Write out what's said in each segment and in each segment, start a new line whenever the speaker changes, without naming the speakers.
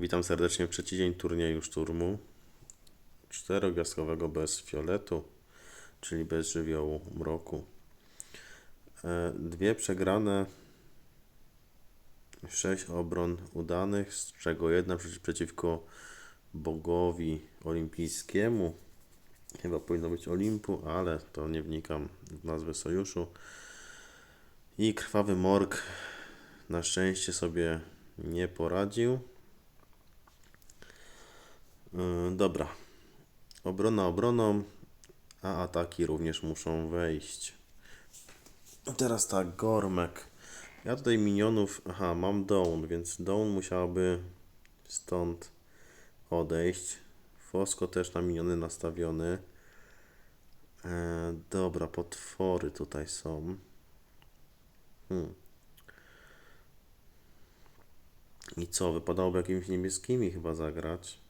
Witam serdecznie w trzeci dzień turnieju szturmu. Czterogwiazdkowego bez fioletu, czyli bez żywiołu mroku. E, Dwie przegrane, sześć obron udanych, z czego jedna przeci- przeciwko bogowi olimpijskiemu. Chyba powinno być Olimpu, ale to nie wnikam w nazwę sojuszu. I krwawy morg na szczęście sobie nie poradził. Yy, Dobra. Obrona obroną, a ataki również muszą wejść. Teraz tak, Gormek. Ja tutaj minionów. Aha, mam Dawn, więc Dawn musiałaby stąd odejść. Fosko też na miniony nastawiony. E, dobra, potwory tutaj są. Hmm. I co, wypadałoby jakimiś niebieskimi chyba zagrać.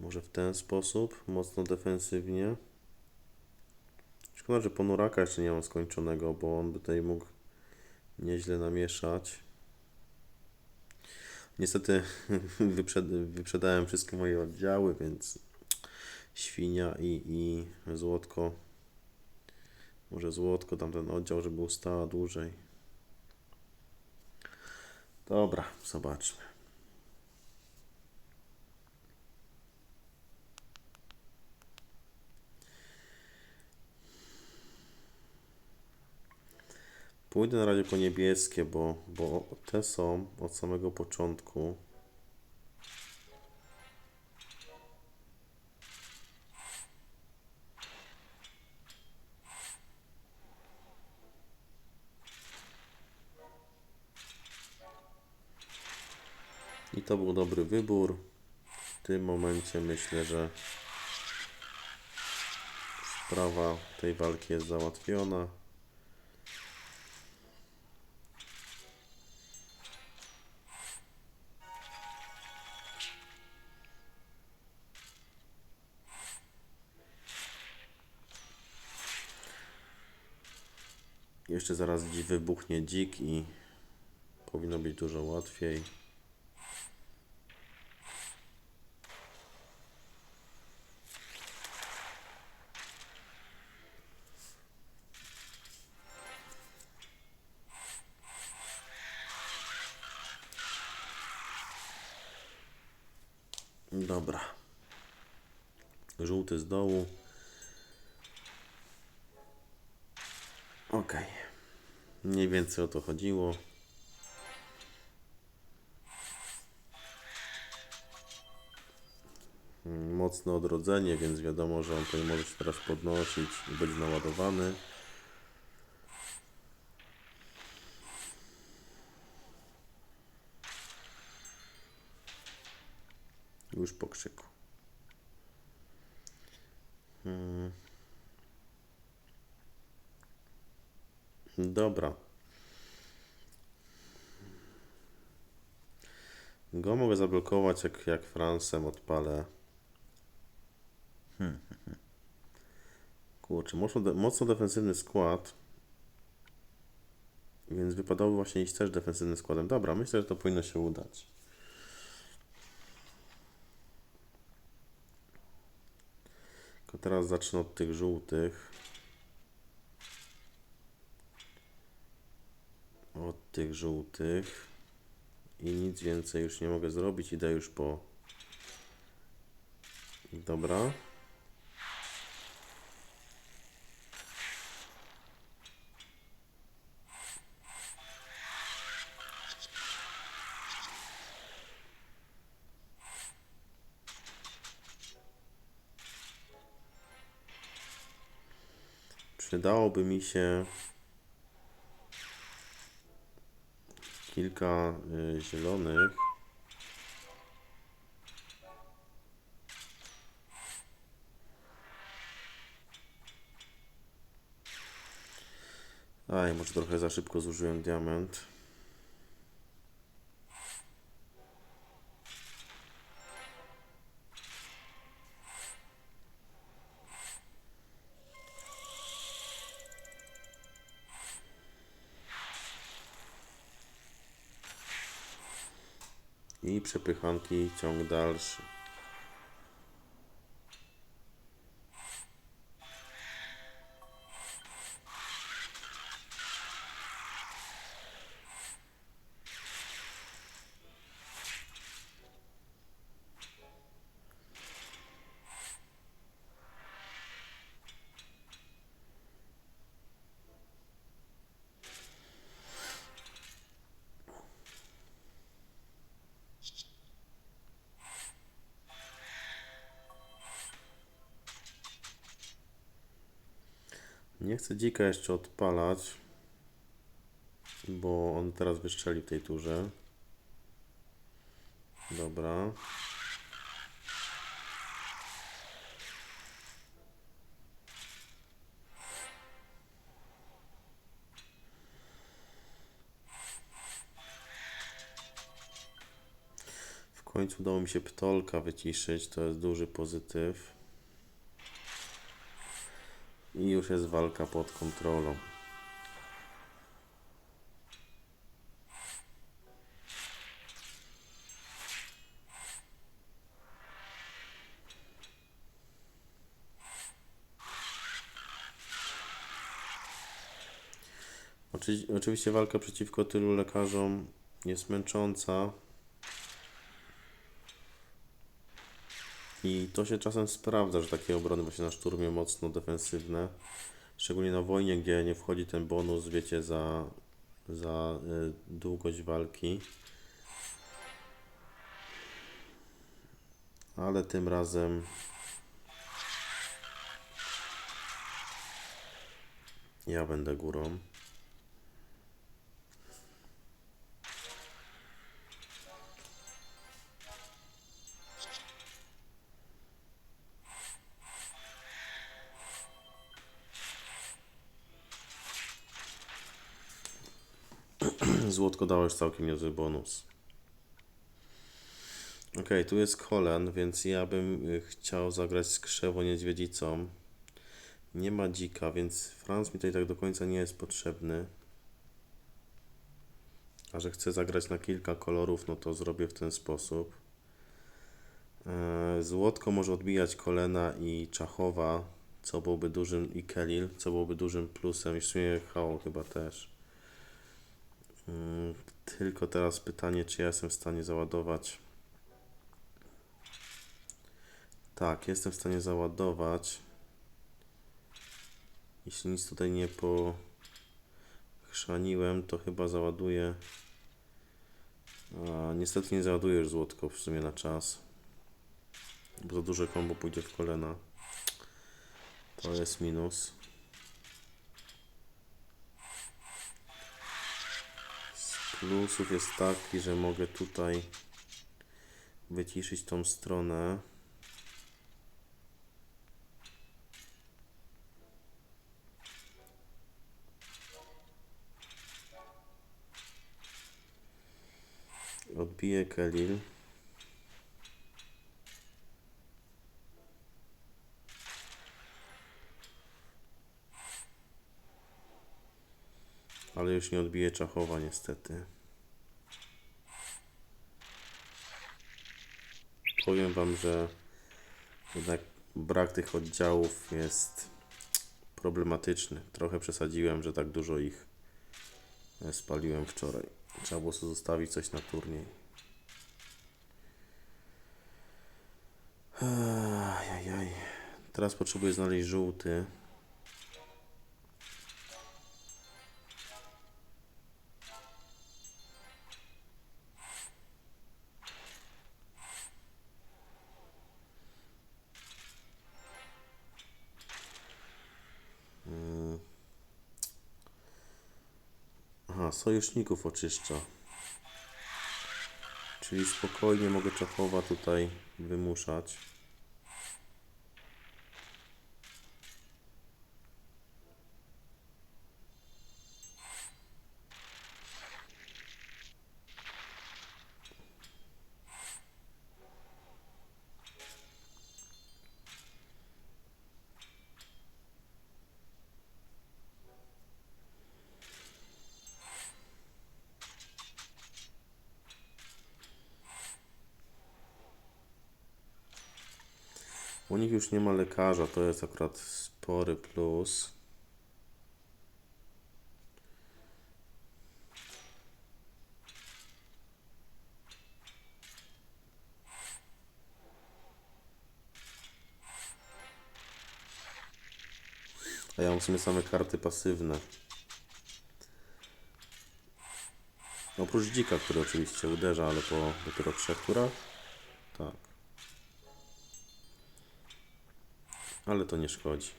Może w ten sposób, mocno defensywnie. Szkoda, że ponuraka jeszcze nie mam skończonego, bo on by tutaj mógł nieźle namieszać. Niestety wyprzed, wyprzedałem wszystkie moje oddziały, więc świnia i, i złotko. Może złotko, tamten oddział, żeby ustała dłużej. Dobra, zobaczmy. Pójdę na razie po niebieskie, bo, bo te są od samego początku. I to był dobry wybór. W tym momencie myślę, że sprawa tej walki jest załatwiona. Jeszcze zaraz wybuchnie dzik i powinno być dużo łatwiej. Dobra. Żółty z dołu. Mniej więcej o to chodziło. Mocne odrodzenie, więc wiadomo, że on tutaj może się teraz podnosić i być naładowany. Już po krzyku. Dobra. Go mogę zablokować, jak, jak Fransem odpalę. Kurczę, mocno, de, mocno defensywny skład. Więc wypadałoby właśnie iść też defensywnym składem. Dobra, myślę, że to powinno się udać. Tylko teraz zacznę od tych żółtych. Od tych żółtych. I nic więcej już nie mogę zrobić. Idę już po. Dobra. Przydałoby mi się kilka y, zielonych. Aj, może trochę za szybko zużyłem diament. Przepychanki ciąg dalszy. Nie chcę dzika jeszcze odpalać, bo on teraz wystrzeli w tej turze. Dobra. W końcu udało mi się ptolka wyciszyć, to jest duży pozytyw. I już jest walka pod kontrolą. Oczy, oczywiście walka przeciwko tylu lekarzom jest męcząca. I to się czasem sprawdza, że takie obrony właśnie na szturmie mocno defensywne. Szczególnie na wojnie, gdzie nie wchodzi ten bonus, wiecie, za, za y, długość walki. Ale tym razem ja będę górą. Złotko dałeś całkiem niezły bonus. Ok, tu jest kolen, więc ja bym y, chciał zagrać z krzewo niedźwiedzicą. Nie ma dzika, więc Franz mi tutaj tak do końca nie jest potrzebny. A że chcę zagrać na kilka kolorów, no to zrobię w ten sposób. E, Złotko może odbijać kolena i czachowa, co byłoby dużym, i Kelil, co byłoby dużym plusem, i w sumie chyba też. Mm, Tylko teraz pytanie, czy ja jestem w stanie załadować. Tak, jestem w stanie załadować. Jeśli nic tutaj nie pochrzaniłem, to chyba załaduję. A, niestety nie załaduję już złotko w sumie na czas. Bo za duże kombo pójdzie w kolena. To jest minus. Plusów jest taki, że mogę tutaj wyciszyć tą stronę. Odbiję Kelil. Ale już nie odbije Czachowa niestety. Powiem Wam, że jednak brak tych oddziałów jest problematyczny. Trochę przesadziłem, że tak dużo ich e, spaliłem wczoraj. Trzeba było sobie zostawić coś na turniej. Ajajaj. Teraz potrzebuję znaleźć żółty. Sojuszników oczyszcza. Czyli spokojnie mogę Czachowa tutaj wymuszać. U nich już nie ma lekarza, to jest akurat spory plus. A ja mam w sumie same karty pasywne. Oprócz dzika, który oczywiście uderza, ale po dopiero trzech turach. Tak. Ale to nie szkodzi.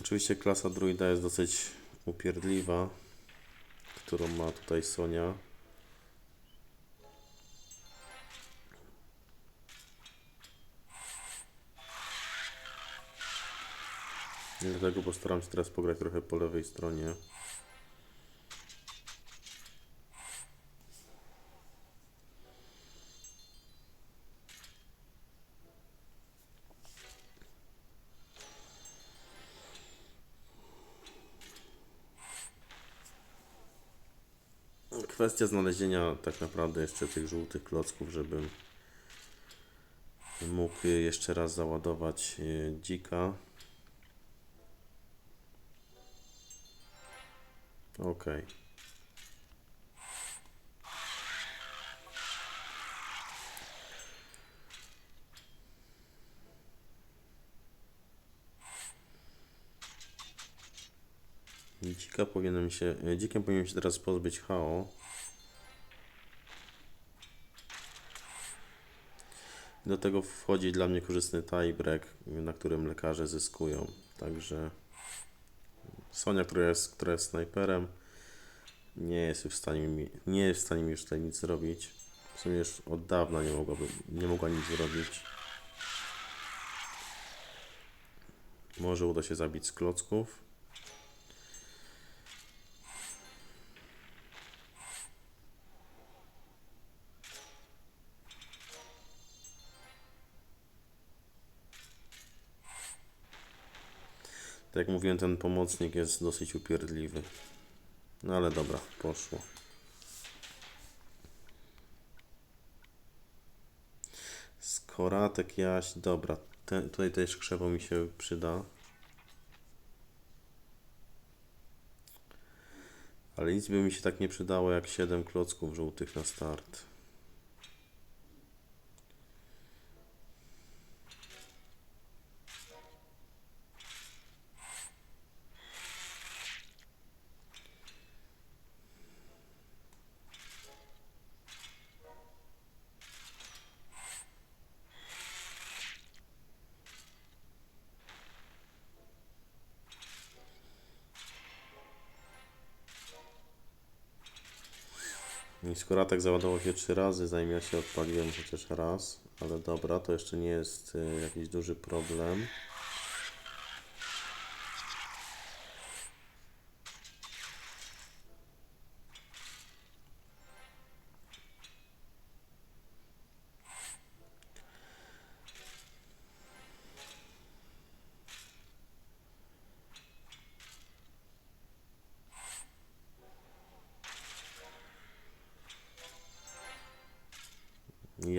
Oczywiście klasa druida jest dosyć upierdliwa, którą ma tutaj Sonia. Dlatego postaram się teraz pograć trochę po lewej stronie. Kwestia znalezienia tak naprawdę jeszcze tych żółtych klocków, żebym mógł jeszcze raz załadować e, dzika. Okej. Dzika powinienem się, e, dzikiem powinienem się teraz pozbyć Hao. Do tego wchodzi dla mnie korzystny tiebreak, na którym lekarze zyskują. Także Sonia, która jest, która jest snajperem, nie jest w stanie mi, nie jest w stanie mi już tutaj nic zrobić. W sumie już od dawna nie mogłaby, nie mogła nic zrobić. Może uda się zabić z klocków. Tak jak mówiłem, ten pomocnik jest dosyć upierdliwy. No ale dobra, poszło. Skoratek jaś, dobra. Tutaj też krzewo mi się przyda. Ale nic by mi się tak nie przydało jak 7 klocków żółtych na start. I Skoratek załadował się trzy razy, zanim ja się odpaliłem chociaż raz. Ale dobra, to jeszcze nie jest y, jakiś duży problem.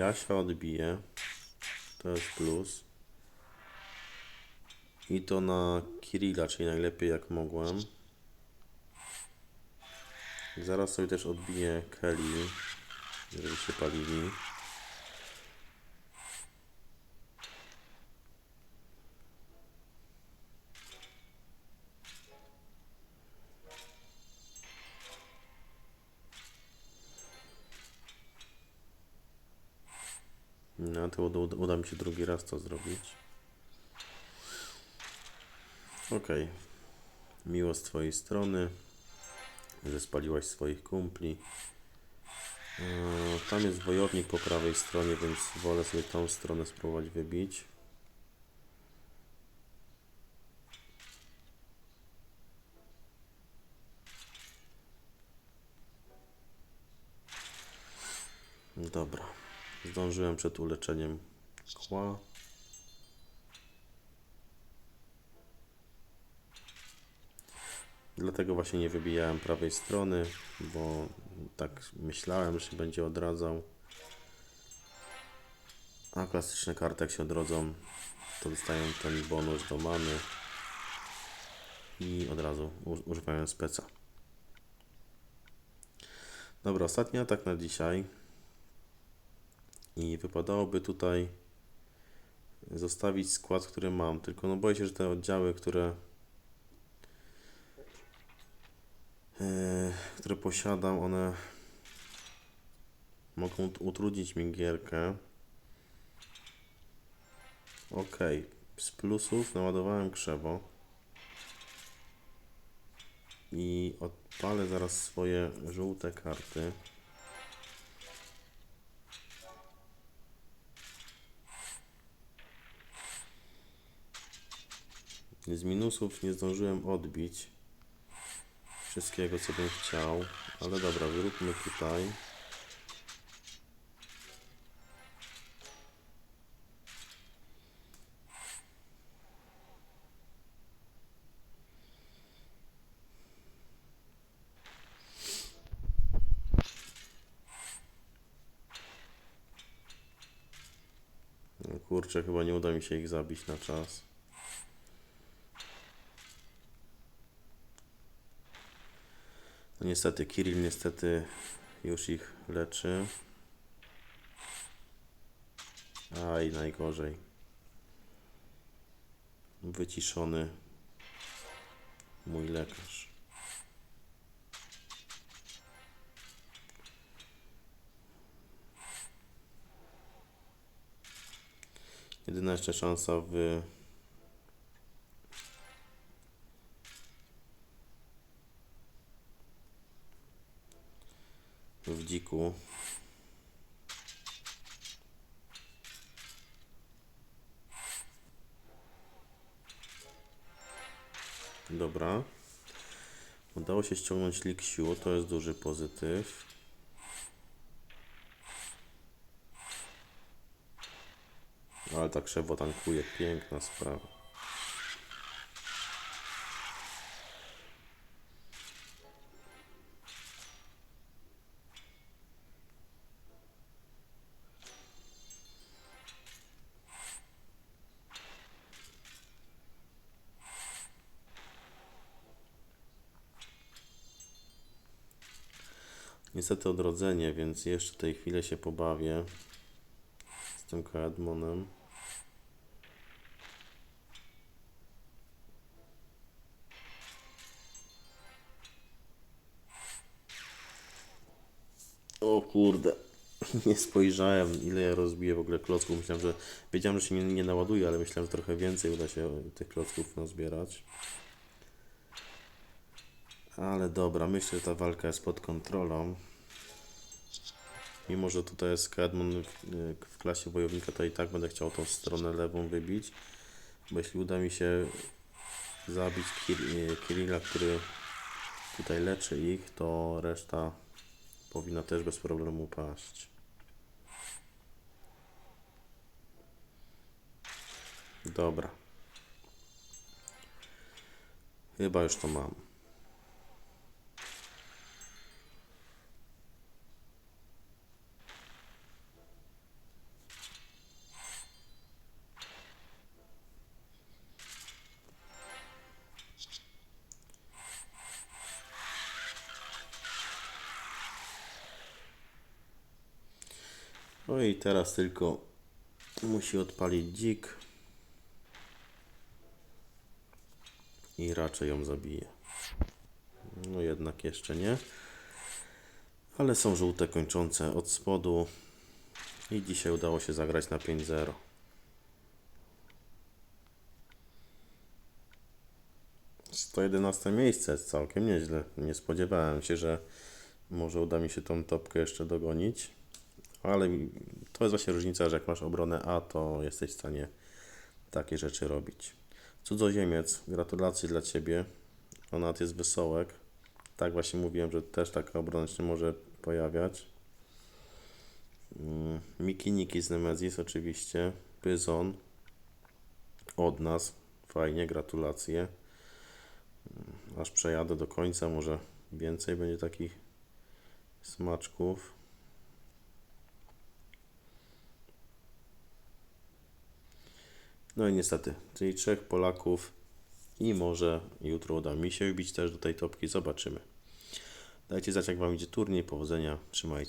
Jasia odbije. To jest plus. I to na Kirilla, czyli najlepiej jak mogłem. Zaraz sobie też odbiję Kelly, żeby się palili. To uda, uda, mi się drugi raz to zrobić. Okej. Miło z Twojej strony, że spaliłaś swoich kumpli. E, Tam jest wojownik po prawej stronie, więc wolę sobie tą stronę spróbować wybić. Dobra. Zdążyłem przed uleczeniem kła. Dlatego właśnie nie wybijałem prawej strony, bo tak myślałem, że się będzie odradzał. A klasyczne karty jak się odrodzą, to dostają ten bonus do many i od razu używają speca. Dobra, ostatni atak na dzisiaj. I wypadałoby tutaj zostawić skład, który mam. Tylko no boję się, że te oddziały, które e, które posiadam, one mogą ut- utrudnić mi gierkę. Ok, z plusów naładowałem krzewo i odpalę zaraz swoje żółte karty. Z minusów nie zdążyłem odbić wszystkiego, co bym chciał, ale dobra, wyróbmy tutaj. Kurczę, chyba nie uda mi się ich zabić na czas. No niestety, Kirill niestety już ich leczy. Aj, najgorzej. Wyciszony mój lekarz. Jedyna jeszcze szansa w dziku. Dobra. Udało się ściągnąć Lixiu, to jest duży pozytyw. Ale tak krzewo tankuje, piękna sprawa. Niestety odrodzenie, więc jeszcze tej chwilę się pobawię z tym Kaedmonem. O kurde, nie spojrzałem ile ja rozbiję w ogóle klocków. Myślałem, że wiedziałem, że się nie, nie naładuje, ale myślałem, że trochę więcej uda się tych klocków nazbierać. Ale dobra, myślę, że ta walka jest pod kontrolą. Mimo, że tutaj jest Kadmon w, w klasie wojownika, to i tak będę chciał tą stronę lewą wybić. Bo jeśli uda mi się zabić Kir- Kirilla, który tutaj leczy ich, to reszta powinna też bez problemu paść. Dobra. Chyba już to mam. No i teraz tylko musi odpalić dzik i raczej ją zabije. No jednak jeszcze nie. Ale są żółte kończące od spodu i dzisiaj udało się zagrać na 5-0. To 11 miejsce jest całkiem nieźle. Nie spodziewałem się, że może uda mi się tą topkę jeszcze dogonić. Ale to jest właśnie różnica, że jak masz obronę A, to jesteś w stanie takie rzeczy robić. Cudzoziemiec, gratulacje dla Ciebie. Onat jest wysołek. Tak właśnie mówiłem, że też taka obrona się może pojawiać. Mm, Miki Niki z Nemezis oczywiście. Pyzon od nas. Fajnie, gratulacje. Mm, aż przejadę do końca, może więcej będzie takich smaczków. No i niestety, czyli trzech Polaków i może jutro uda mi się wbić też do tej topki, zobaczymy. Dajcie znać jak Wam idzie turniej, powodzenia, trzymajcie.